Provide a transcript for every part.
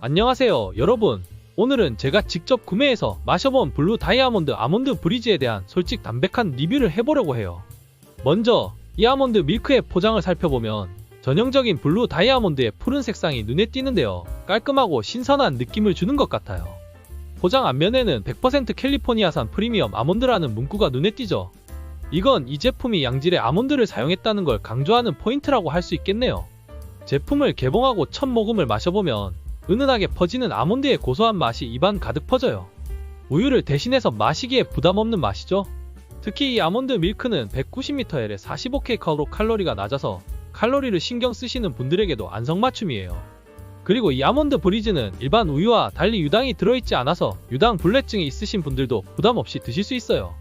안녕하세요, 여러분. 오늘은 제가 직접 구매해서 마셔본 블루 다이아몬드 아몬드 브리즈에 대한 솔직 담백한 리뷰를 해보려고 해요. 먼저 이 아몬드 밀크의 포장을 살펴보면 전형적인 블루 다이아몬드의 푸른 색상이 눈에 띄는데요. 깔끔하고 신선한 느낌을 주는 것 같아요. 포장 앞면에는 100% 캘리포니아산 프리미엄 아몬드라는 문구가 눈에 띄죠. 이건 이 제품이 양질의 아몬드를 사용했다는 걸 강조하는 포인트라고 할 수 있겠네요. 제품을 개봉하고 첫 모금을 마셔보면 은은하게 퍼지는 아몬드의 고소한 맛이 입안 가득 퍼져요. 우유를 대신해서 마시기에 부담 없는 맛이죠. 특히 이 아몬드 밀크는 190ml에 45kcal 칼로리가 낮아서 칼로리를 신경 쓰시는 분들에게도 안성맞춤이에요. 그리고 이 아몬드 브리즈는 일반 우유와 달리 유당이 들어있지 않아서 유당 불내증이 있으신 분들도 부담 없이 드실 수 있어요.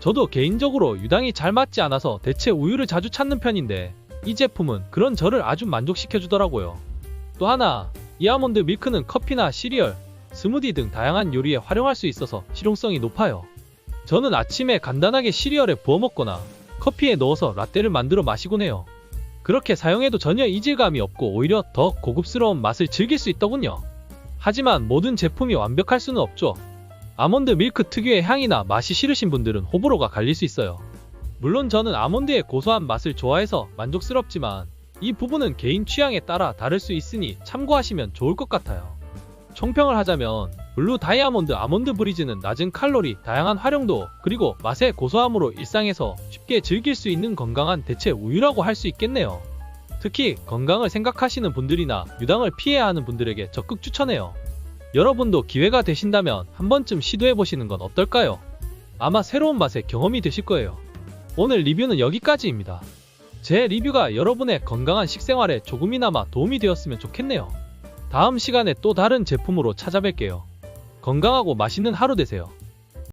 저도 개인적으로 유당이 잘 맞지 않아서 대체 우유를 자주 찾는 편인데 이 제품은 그런 저를 아주 만족시켜 주더라고요. 또 하나, 이 아몬드 밀크는 커피나 시리얼, 스무디 등 다양한 요리에 활용할 수 있어서 실용성이 높아요. 저는 아침에 간단하게 시리얼에 부어 먹거나 커피에 넣어서 라떼를 만들어 마시곤 해요. 그렇게 사용해도 전혀 이질감이 없고 오히려 더 고급스러운 맛을 즐길 수 있더군요. 하지만 모든 제품이 완벽할 수는 없죠. 아몬드 밀크 특유의 향이나 맛이 싫으신 분들은 호불호가 갈릴 수 있어요. 물론 저는 아몬드의 고소한 맛을 좋아해서 만족스럽지만 이 부분은 개인 취향에 따라 다를 수 있으니 참고하시면 좋을 것 같아요. 총평을 하자면 블루 다이아몬드 아몬드 브리즈는 낮은 칼로리, 다양한 활용도, 그리고 맛의 고소함으로 일상에서 쉽게 즐길 수 있는 건강한 대체 우유라고 할 수 있겠네요. 특히 건강을 생각하시는 분들이나 유당을 피해야 하는 분들에게 적극 추천해요. 여러분도 기회가 되신다면 한 번쯤 시도해 보시는 건 어떨까요? 아마 새로운 맛의 경험이 되실 거예요. 오늘 리뷰는 여기까지입니다. 제 리뷰가 여러분의 건강한 식생활에 조금이나마 도움이 되었으면 좋겠네요. 다음 시간에 또 다른 제품으로 찾아뵐게요. 건강하고 맛있는 하루 되세요.